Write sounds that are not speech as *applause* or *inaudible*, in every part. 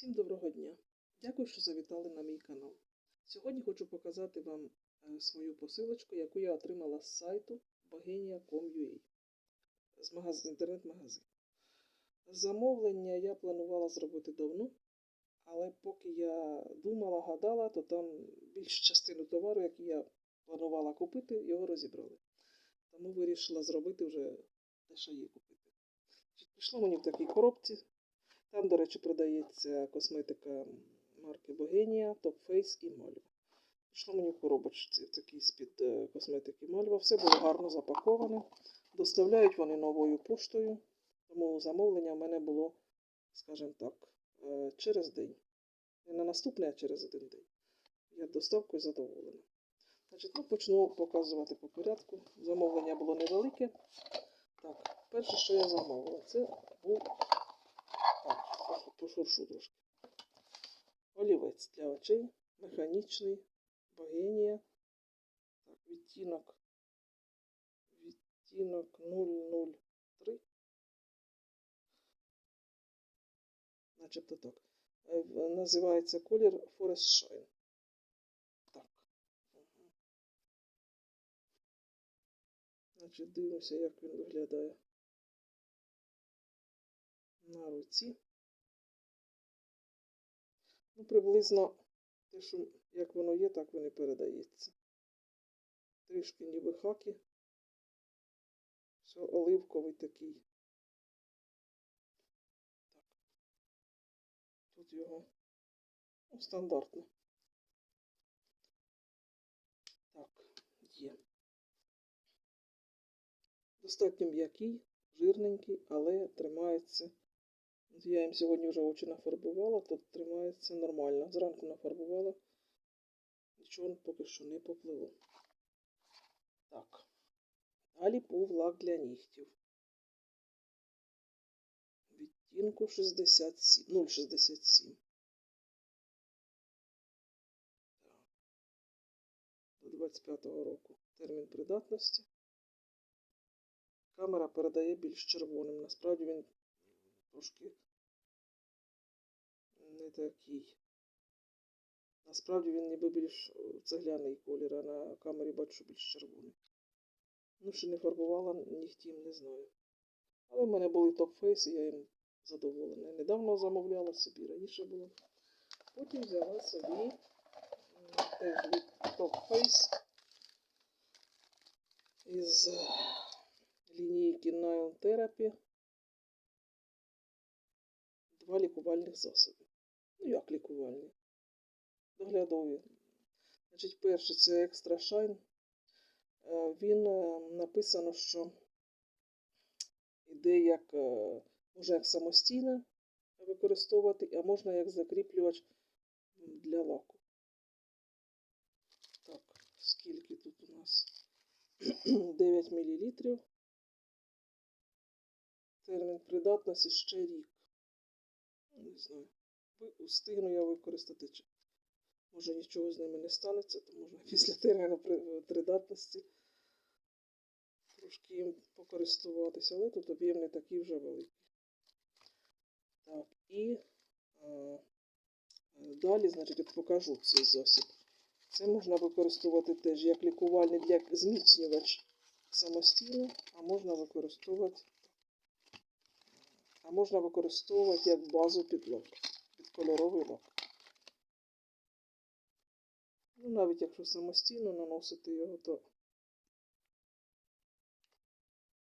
Всім доброго дня! Дякую, що завітали на мій канал. Сьогодні хочу показати вам е, свою посилочку, яку я отримала з сайту bogenia.com.ua з магаз... інтернет-магазину. Замовлення я планувала зробити давно, але поки я думала, гадала, то там більшу частину товару, який я планувала купити, його розібрали. Тому вирішила зробити вже те, що є купити. Прийшло мені в такій коробці. Там, до речі, продається косметика марки Богенія, Top Face і Мальва. Прийшло мені в коробочці такий з-під е, косметики Мальва. Все було гарно запаковане. Доставляють вони новою поштою, тому замовлення в мене було, скажімо так, е, через день. Не на наступний, а через один день. Я доставкою задоволена. Значить, ну, почну показувати по порядку. Замовлення було невелике. Так, перше, що я замовила, це був пошуршу трошки. Олівець для очей, механічний, богенія. Так, відтінок. Відтінок 003. Начебто так. Е, Називається колір Forest Shine. Так. Значить, дивимося, як він виглядає на руці. Ну, приблизно те, що як воно є, так воно і передається. Трішки ніби хаки. Все оливковий такий. Так. Тут його ну, стандартно. Так, є. Достатньо м'який, жирненький, але тримається. Я їм сьогодні вже очі нафарбувала, то тримається нормально. Зранку нафарбувала. Нічого поки що не поплило. Так. Далі був лак для нігтів. Відтінку 67, 0,67. До 25-го року термін придатності. Камера передає більш червоним. Насправді він трошки не такий. Насправді він ніби більш е, цегляний колір, а на камері бачу більш червоний. Ну, ще не фарбувала нігтім, не знаю. Але в мене були топ-фейс, і я їм задоволена. Недавно замовляла собі, раніше було. Потім взяла собі теж від топ-фейс із е, лінійки Nile Therapy два лікувальних засоби. Ну, як лікувальні? Доглядові. Значить, перше це Shine. Е, Він е, написано, що іде як е, можна як самостійно використовувати, а можна як закріплювач для лаку. Так, скільки тут у нас? *clears throat* 9 мл. Термін придатності ще рік. Не знаю. Встигну я використати. Може нічого з ними не станеться, то можна *laughs* після терміну придатності трошки їм покористуватися, але тут об'єм не такий вже великий. Так, і е, е, далі, значить, от покажу цей засіб. Це можна використовувати теж як лікувальний, як зміцнювач самостійно, а можна використовувати можна використовувати як базу під лак, під кольоровий лак. Ну, навіть якщо самостійно наносити його, то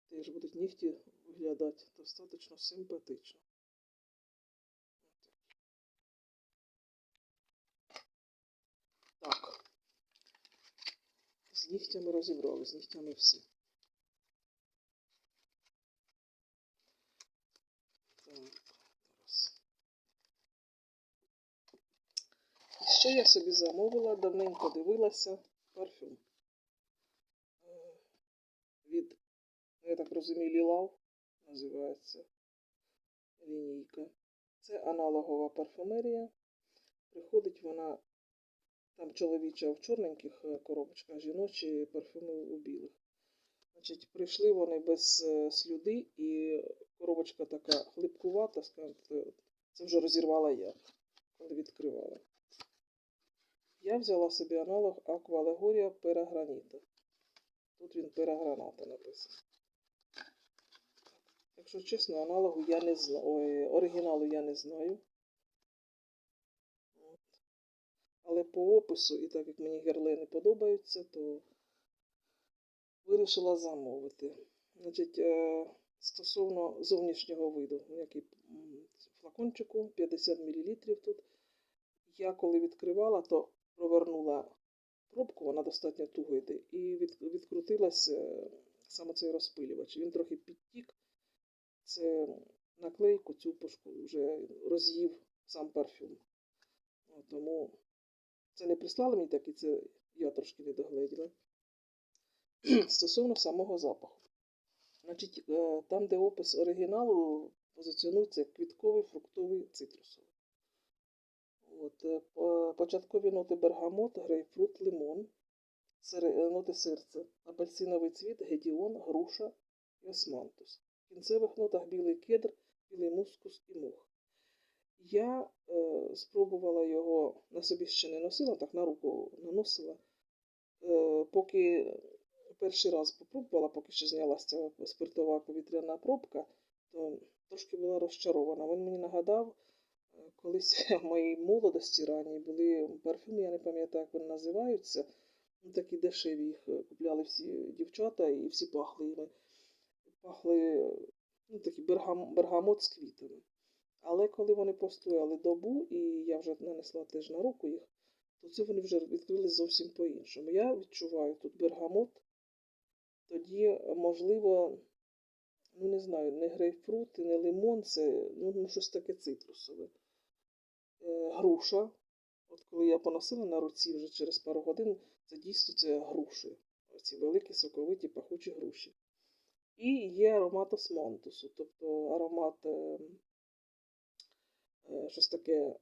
теж будуть нігті виглядати достатньо симпатично. Так. З нігтями розібрали, з нігтями все. Так, зараз. І ще я собі замовила, давненько дивилася парфюм. Е, Від, я так розумію, Лілав називається лінійка. Це аналогова парфумерія. Приходить вона, там чоловіча в чорненьких е, коробочках, жіночі парфюми у білих. Значить, прийшли вони без е, слюди, і коробочка така хлипкувата, скажімо, це вже розірвала я. коли відкривала. Я взяла собі аналог Аквалегорія Пераграніта. Тут він пераграната написано. Якщо чесно, аналогу я не знаю. Оригіналу я не знаю. Але по опису, і так як мені герлени подобаються, то вирішила замовити. Значить, е, стосовно зовнішнього виду, який м, флакончику 50 мл тут. Я коли відкривала, то провернула пробку, вона достатньо туго йде, і від, відкрутилась е, саме цей розпилювач. Він трохи підтік. Це наклейку цю пошку вже роз'їв сам парфюм. Тому це не прислали мені так, і це я трошки не догледіла. *clears throat* Стосовно самого запаху. Значить, е, там, де опис оригіналу, позиціонується квітковий, фруктовий, цитрусовий. От, е, початкові ноти бергамот, грейпфрут, лимон, е, ноти серця, апельсиновий цвіт, гедіон, груша і османтус. В кінцевих нотах білий кедр, білий мускус і мох. Я е, спробувала його на собі ще не носила, так на руку наносила. Е, поки перший раз попробувала, поки ще знялася спиртова повітряна пробка, то трошки була розчарована. Він мені нагадав, колись *laughs* в моїй молодості ранній були парфюми, я не пам'ятаю, як вони називаються. Ну, такі дешеві їх е, купляли всі дівчата і всі пахли їми. Пахли ну, такий бергам, бергамот з квітами. Але коли вони постояли добу, і я вже нанесла теж на руку їх, то це вони вже відкрили зовсім по-іншому. Я відчуваю тут бергамот, тоді, е, можливо, ну не знаю, не грейпфрут не лимон, це ну, ну, щось таке цитрусове. Е, груша. От коли я поносила на руці вже через пару годин, це дійсно це груші. Оці великі соковиті пахучі груші. І є аромат османтусу, тобто аромат е, е, щось таке,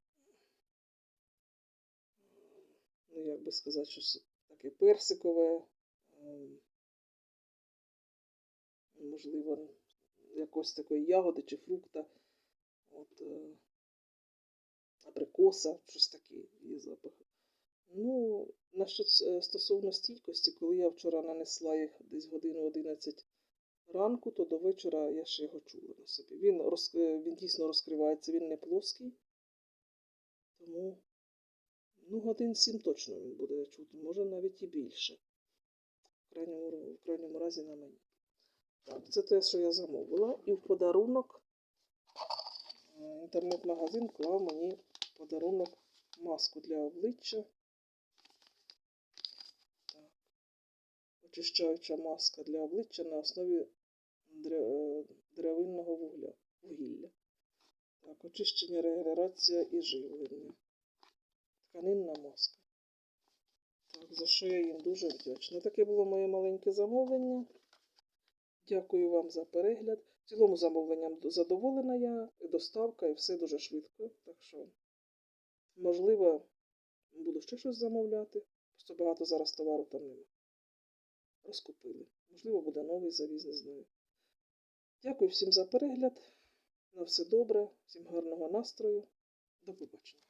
ну як би сказати, щось таке персикове, е, можливо, якось такої ягоди чи фрукта, от, е, абрикоса, щось таке є запах. Ну, насчет е, стосовно стійкості, коли я вчора нанесла їх десь годину 11 ранку, то до вечора я ще його чула на собі. Він, роз, е, він дійсно розкривається, він не плоский. Тому ну, годин 7 точно він буде чути, може навіть і більше. В крайньому, в крайньому разі на мені. Так, це те, що я замовила. І в подарунок е, інтернет-магазин клав мені подарунок маску для обличчя. Так. Очищаюча маска для обличчя на основі е, деревинного вугля, вугілля. Так, очищення, регенерація і живлення. Тканинна маска. Так, за що я їм дуже вдячна. Таке було моє маленьке замовлення. Дякую вам за перегляд. В цілому замовленням задоволена я, доставка, і все дуже швидко. Так що, можливо, буду ще щось замовляти. Просто багато зараз товару там нема. Розкупили. Можливо, буде новий завіз, не знаю. Дякую всім за перегляд. На все добре, всім гарного настрою. До побачення.